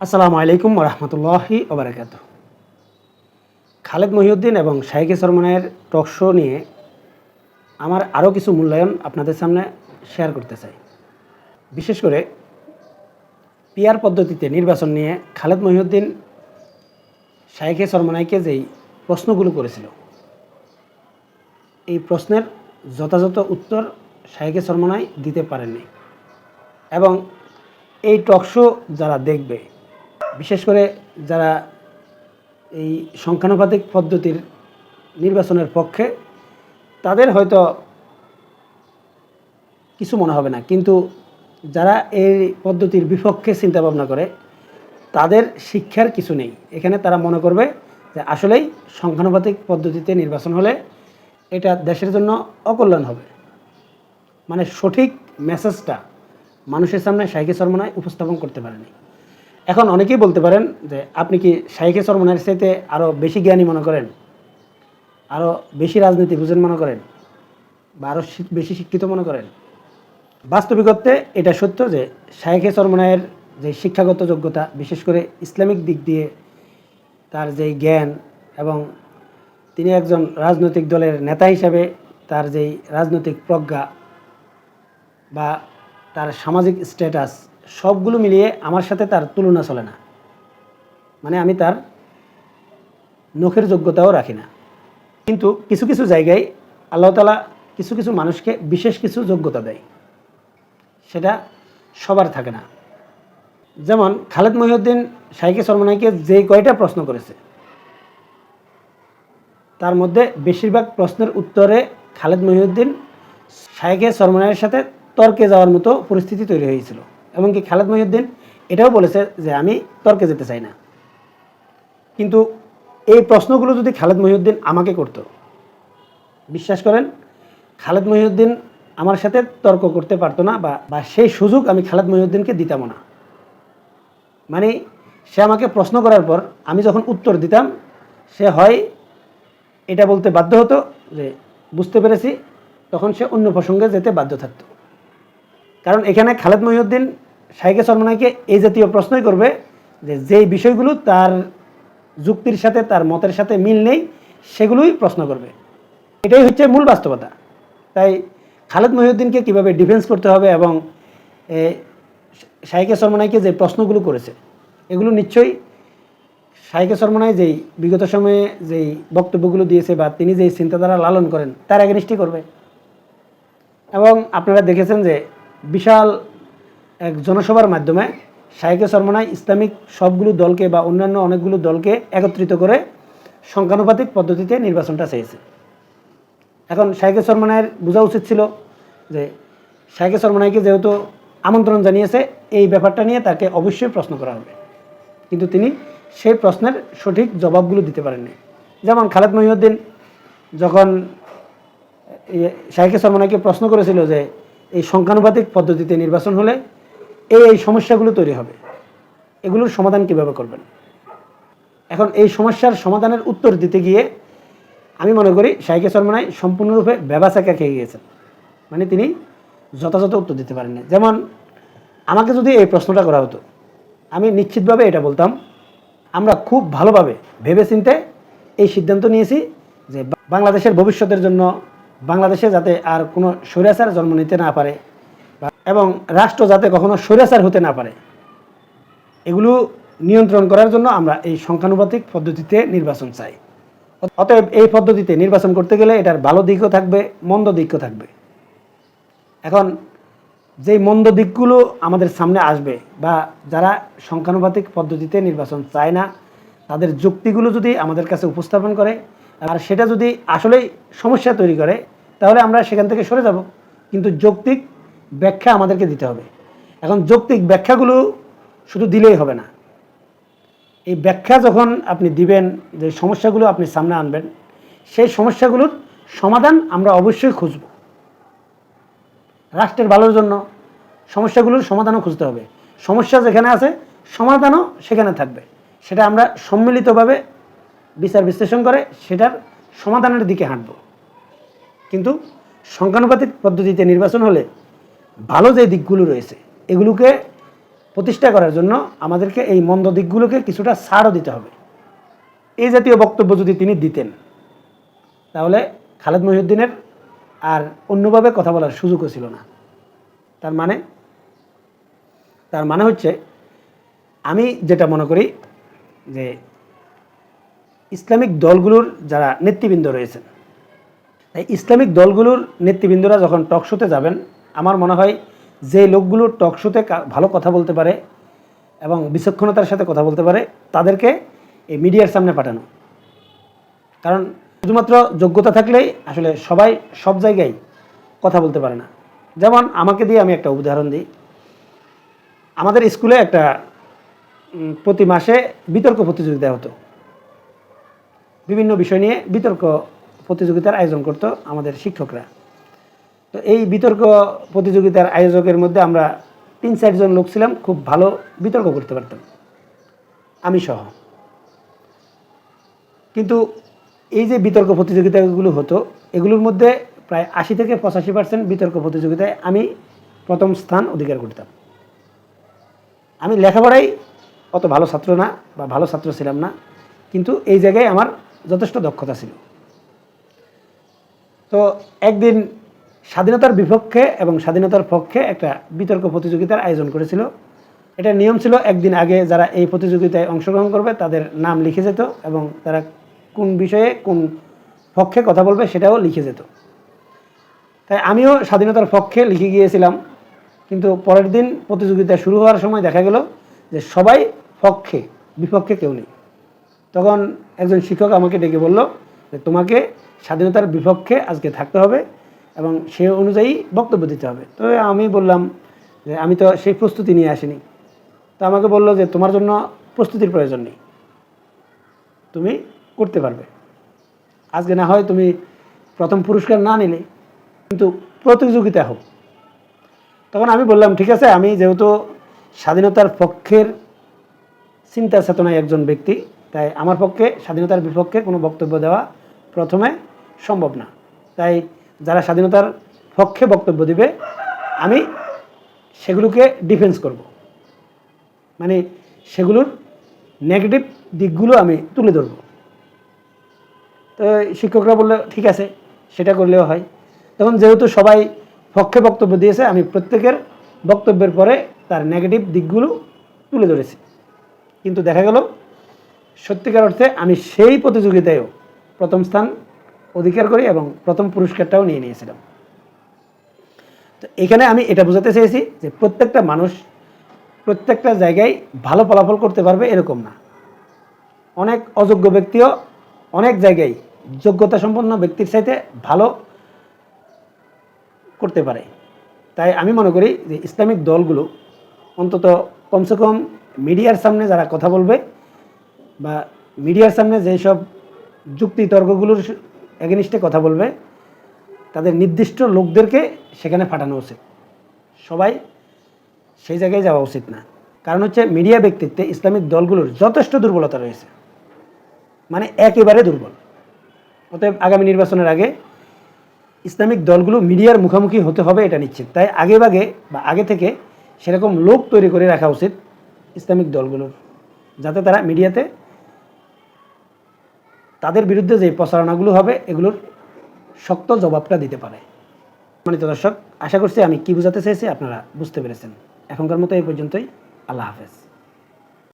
আসসালামু আলাইকুম রহমতুল্লাহি ওবরাকাত খালেদ মহিউদ্দিন এবং শাহিকে সরমনের টক শো নিয়ে আমার আরও কিছু মূল্যায়ন আপনাদের সামনে শেয়ার করতে চাই। বিশেষ করে পিয়ার পদ্ধতিতে নির্বাচন নিয়ে খালেদ মহিউদ্দিন শাইখে সরমনাইকে যেই প্রশ্নগুলো করেছিল, এই প্রশ্নের যথাযথ উত্তর শাইখে সরমনাই দিতে পারেননি। এবং এই টক শো যারা দেখবে বিশেষ করে যারা এই সংখ্যানুপাতিক পদ্ধতির নির্বাচনের পক্ষে, তাদের হয়তো কিছু মনে হবে না। কিন্তু যারা এই পদ্ধতির বিপক্ষে চিন্তা ভাবনা করে, তাদের শিক্ষার কিছু নেই। এখানে তারা মনে করবে যে আসলেই সংখ্যানুপাতিক পদ্ধতিতে নির্বাচন হলে এটা দেশের জন্য অকল্যাণ হবে। মানে সঠিক মেসেজটা মানুষের সামনে শাইকে সরমনায় উপস্থাপন করতে পারেনি। এখন অনেকেই বলতে পারেন যে আপনি কি শাইকে সরমনায়ের চাইতে আরও বেশি জ্ঞানী মনে করেন? আরও বেশি রাজনীতি বুঝেন মনে করেন? বা আরও বেশি শিক্ষিত মনে করেন? বাস্তবিকত্বে এটা সত্য যে শাইখে সরমনায়ের যে শিক্ষাগত যোগ্যতা, বিশেষ করে ইসলামিক দিক দিয়ে তার যেই জ্ঞান এবং তিনি একজন রাজনৈতিক দলের নেতা হিসাবে তার যেই রাজনৈতিক প্রজ্ঞা বা তার সামাজিক স্ট্যাটাস সবগুলো মিলিয়ে আমার সাথে তার তুলনা চলে না। মানে আমি তার নখের যোগ্যতাও রাখি না। কিন্তু কিছু কিছু জায়গায় আল্লাহ তালা কিছু কিছু মানুষকে বিশেষ কিছু যোগ্যতা দেয়। সেটা সবার থাকে না। যেমন খালেদ মহিউদ্দিন শাইকে সরমনাইকে যে কয়টা প্রশ্ন করেছে, তার মধ্যে বেশিরভাগ প্রশ্নের উত্তরে খালেদ মহিউদ্দিন শাইকে সরমনাইয়ের সাথে তর্কে যাওয়ার মতো পরিস্থিতি তৈরি হয়েছিল। এমনকি খালেদ মহিউদ্দিন এটাও বলেছে যে আমি তর্কে যেতে চাই না। কিন্তু এই প্রশ্নগুলো যদি খালেদ মহিউদ্দিন আমাকে করতো, বিশ্বাস করেন, খালেদ মহিউদ্দিন আমার সাথে তর্ক করতে পারতো না বা বা সেই সুযোগ আমি খালেদ মহিউদ্দিনকে দিতাম না। মানে সে আমাকে প্রশ্ন করার পর আমি যখন উত্তর দিতাম, সে হয় এটা বলতে বাধ্য হতো যে বুঝতে পেরেছি, তখন সে অন্য প্রসঙ্গে যেতে বাধ্য থাকতো। কারণ এখানে খালেদ মহিউদ্দিন শাইকে সরমনাইকে এই জাতীয় প্রশ্নই করবে যে যেই বিষয়গুলো তার যুক্তির সাথে, তার মতের সাথে মিল নেই, সেগুলোই প্রশ্ন করবে। এটাই হচ্ছে মূল বাস্তবতা। তাই খালেদ মহিউদ্দিনকে কীভাবে ডিফেন্স করতে হবে এবং শাইকে সরমনাইকে যে প্রশ্নগুলো করেছে, এগুলো নিশ্চয়ই শাইকে সরমনাই যেই বিগত সময়ে যেই বক্তব্যগুলো দিয়েছে বা তিনি যেই চিন্তাধারা লালন করেন, তার এগেনিস্টই করবে। এবং আপনারা দেখেছেন যে বিশাল এক জনসভার মাধ্যমে শাইকে সরমনাই ইসলামিক সবগুলো দলকে বা অন্যান্য অনেকগুলো দলকে একত্রিত করে সংখ্যানুপাতিক পদ্ধতিতে নির্বাচনটা চেয়েছে। এখন শাইকে সরমনায়ের বোঝা উচিত ছিল যে শাইকে সরমনাইকে যেহেতু আমন্ত্রণ জানিয়েছে, এই ব্যাপারটা নিয়ে তাকে অবশ্যই প্রশ্ন করা হবে। কিন্তু তিনি সেই প্রশ্নের সঠিক জবাবগুলো দিতে পারেননি। যেমন খালেদ মহিউদ্দিন যখন শাইকে সরমনাইকে প্রশ্ন করেছিল যে এই সংখ্যানুপাতিক পদ্ধতিতে নির্বাচন হলে এই এই সমস্যাগুলো তৈরি হবে। এগুলোর সমাধান কীভাবে করবেন? এখন এই সমস্যার সমাধানের উত্তর দিতে গিয়ে আমি মনে করি শাইকে সরমনাই সম্পূর্ণরূপে ব্যবাচাকা খেয়ে গিয়েছেন। মানে তিনি যথাযথ উত্তর দিতে পারেননি। যেমন আমাকে যদি এই প্রশ্নটা করা হতো, আমি নিশ্চিতভাবে এটা বলতাম, আমরা খুব ভালোভাবে ভেবেচিন্তে এই সিদ্ধান্ত নিয়েছি যে বাংলাদেশের ভবিষ্যতের জন্য বাংলাদেশে যাতে আর কোনো স্বৈরাচার জন্ম নিতে না পারে এবং রাষ্ট্র যাতে কখনো স্বৈরাচার হতে না পারে, এগুলো নিয়ন্ত্রণ করার জন্য আমরা এই সংখ্যানুপাতিক পদ্ধতিতে নির্বাচন চাই। অতএব এই পদ্ধতিতে নির্বাচন করতে গেলে এটার ভালো দিকও থাকবে, মন্দ দিকও থাকবে। এখন যেই মন্দ দিকগুলো আমাদের সামনে আসবে বা যারা সংখ্যানুপাতিক পদ্ধতিতে নির্বাচন চায় না, তাদের যুক্তিগুলো যদি আমাদের কাছে উপস্থাপন করে আর সেটা যদি আসলেই সমস্যা তৈরি করে, তাহলে আমরা সেখান থেকে সরে যাব। কিন্তু যৌক্তিক ব্যাখ্যা আমাদেরকে দিতে হবে। এখন যৌক্তিক ব্যাখ্যাগুলো শুধু দিলেই হবে না। এই ব্যাখ্যা যখন আপনি দিবেন, যে সমস্যাগুলো আপনি সামনে আনবেন, সেই সমস্যাগুলোর সমাধান আমরা অবশ্যই খুঁজব। রাষ্ট্রের ভালোর জন্য সমস্যাগুলোর সমাধানও খুঁজতে হবে। সমস্যা যেখানে আছে, সমাধানও সেখানে থাকবে। সেটা আমরা সম্মিলিতভাবে বিচার বিশ্লেষণ করে সেটার সমাধানের দিকে হাঁটব। কিন্তু সংখ্যানুপাতিক পদ্ধতিতে নির্বাচন হলে ভালো যে দিকগুলো রয়েছে, এগুলোকে প্রতিষ্ঠা করার জন্য আমাদেরকে এই মন্দ দিকগুলোকে কিছুটা ছাড়ও দিতে হবে। এই জাতীয় বক্তব্য যদি তিনি দিতেন, তাহলে খালেদ মহিউদ্দিনের আর অন্যভাবে কথা বলার সুযোগও ছিল না। তার মানে তার মানে হচ্ছে, আমি যেটা মনে করি যে ইসলামিক দলগুলোর যারা নেতৃবৃন্দ রয়েছেন, তাই ইসলামিক দলগুলোর নেতৃবৃন্দরা যখন টক শোতে যাবেন আমার মনে হয় যে লোকগুলো টক শোতে ভালো কথা বলতে পারে এবং বিচক্ষণতার সাথে কথা বলতে পারে, তাদেরকে এই মিডিয়ার সামনে পাঠানো। কারণ শুধুমাত্র যোগ্যতা থাকলেই আসলে সবাই সব জায়গায় কথা বলতে পারে না। যেমন আমাকে দিয়ে আমি একটা উদাহরণ দিই। আমাদের স্কুলে একটা প্রতি মাসে বিতর্ক প্রতিযোগিতা হতো। বিভিন্ন বিষয় নিয়ে বিতর্ক প্রতিযোগিতার আয়োজন করত আমাদের শিক্ষকরা। তো এই বিতর্ক প্রতিযোগিতার আয়োজকের মধ্যে আমরা তিন চারজন লোক ছিলাম, খুব ভালো বিতর্ক করতে পারতাম। আমি সহ। কিন্তু এই যে বিতর্ক প্রতিযোগিতাগুলো হতো, এগুলোর মধ্যে প্রায় আশি থেকে পঁচাশি পার্সেন্ট বিতর্ক প্রতিযোগিতায় আমি প্রথম স্থান অধিকার করতাম। আমি লেখাপড়াই অত ভালো ছাত্র না বা ভালো ছাত্র ছিলাম না, কিন্তু এই জায়গায় আমার যথেষ্ট দক্ষতা ছিল। তো একদিন স্বাধীনতার বিপক্ষে এবং স্বাধীনতার পক্ষে একটা বিতর্ক প্রতিযোগিতার আয়োজন করেছিল। এটা নিয়ম ছিল, একদিন আগে যারা এই প্রতিযোগিতায় অংশগ্রহণ করবে তাদের নাম লিখে যেত এবং তারা কোন বিষয়ে কোন পক্ষে কথা বলবে সেটাও লিখে যেত। তাই আমিও স্বাধীনতার পক্ষে লিখে গিয়েছিলাম, কিন্তু পরের দিন প্রতিযোগিতা শুরু হওয়ার সময় দেখা গেল যে সবাই পক্ষে, বিপক্ষে কেউ নেই। তখন একজন শিক্ষক আমাকে ডেকে বলল যে, তোমাকে স্বাধীনতার বিপক্ষে আজকে থাকতে হবে এবং সে অনুযায়ী বক্তব্য দিতে হবে। তো আমি বললাম যে আমি তো সেই প্রস্তুতি নিয়ে আসিনি। তো আমাকে বলল যে তোমার জন্য প্রস্তুতির প্রয়োজন নেই। তুমি করতে পারবে। আজকে না হয় তুমি প্রথম পুরস্কার না নিলে, কিন্তু প্রতিযোগিতা হোক। তখন আমি বললাম, ঠিক আছে, আমি যেহেতু স্বাধীনতার পক্ষের চিন্তা চেতনায় একজন ব্যক্তি, তাই আমার পক্ষে, স্বাধীনতার বিপক্ষে কোনো বক্তব্য দেওয়া প্রথমে সম্ভব না। তাই যারা স্বাধীনতার পক্ষে বক্তব্য দিবে, আমি সেগুলোকে ডিফেন্স করব। মানে সেগুলোর নেগেটিভ দিকগুলো আমি তুলে ধরব। তো শিক্ষকরা বলল, ঠিক আছে, সেটা করলেও হয়। তখন যেহেতু সবাই পক্ষে বক্তব্য দিয়েছে, আমি প্রত্যেকের বক্তব্যের পরে তার নেগেটিভ দিকগুলো তুলে ধরেছি। কিন্তু দেখা গেল, সত্যিকার অর্থে আমি সেই প্রতিযোগিতায়ও প্রথম স্থান অধিকার করি এবং প্রথম পুরস্কারটাও নিয়ে নিয়েছিলাম। তো এখানে আমি এটা বোঝাতে চেয়েছি যে প্রত্যেকটা মানুষ প্রত্যেকটা জায়গায় ভালো ফলাফল করতে পারবে এরকম না। অনেক অযোগ্য ব্যক্তিও অনেক জায়গায় যোগ্যতা সম্পন্ন ব্যক্তির চাইতে ভালো করতে পারে। তাই আমি মনে করি যে ইসলামিক দলগুলো অন্তত কমসে কম মিডিয়ার সামনে যারা কথা বলবে বা মিডিয়ার সামনে যেসব যুক্তি তর্কগুলোর এগেনিস্টে কথা বলবে, তাদের নির্দিষ্ট লোকদেরকে সেখানে পাঠানো উচিত। সবাই সেই জায়গায় যাওয়া উচিত না। কারণ হচ্ছে মিডিয়া ব্যক্তিত্বে ইসলামিক দলগুলোর যথেষ্ট দুর্বলতা রয়েছে। মানে একেবারে দুর্বল। অতএব আগামী নির্বাচনের আগে ইসলামিক দলগুলো মিডিয়ার মুখোমুখি হতে হবে এটা নিশ্চিত। তাই আগে ভাগে বা আগে থেকে সেরকম লোক তৈরি করে রাখা উচিত ইসলামিক দলগুলোর, যাতে তারা মিডিয়াতে তাদের বিরুদ্ধে যে প্রচারণাগুলো হবে, এগুলোর শক্ত জবাবটা দিতে পারে। সম্মানিত দর্শক, আশা করছি আমি কি বুঝাতে চাইছি আপনারা বুঝতে পেরেছেন। এখনকার মতো এই পর্যন্তই। আল্লাহ হাফেজ।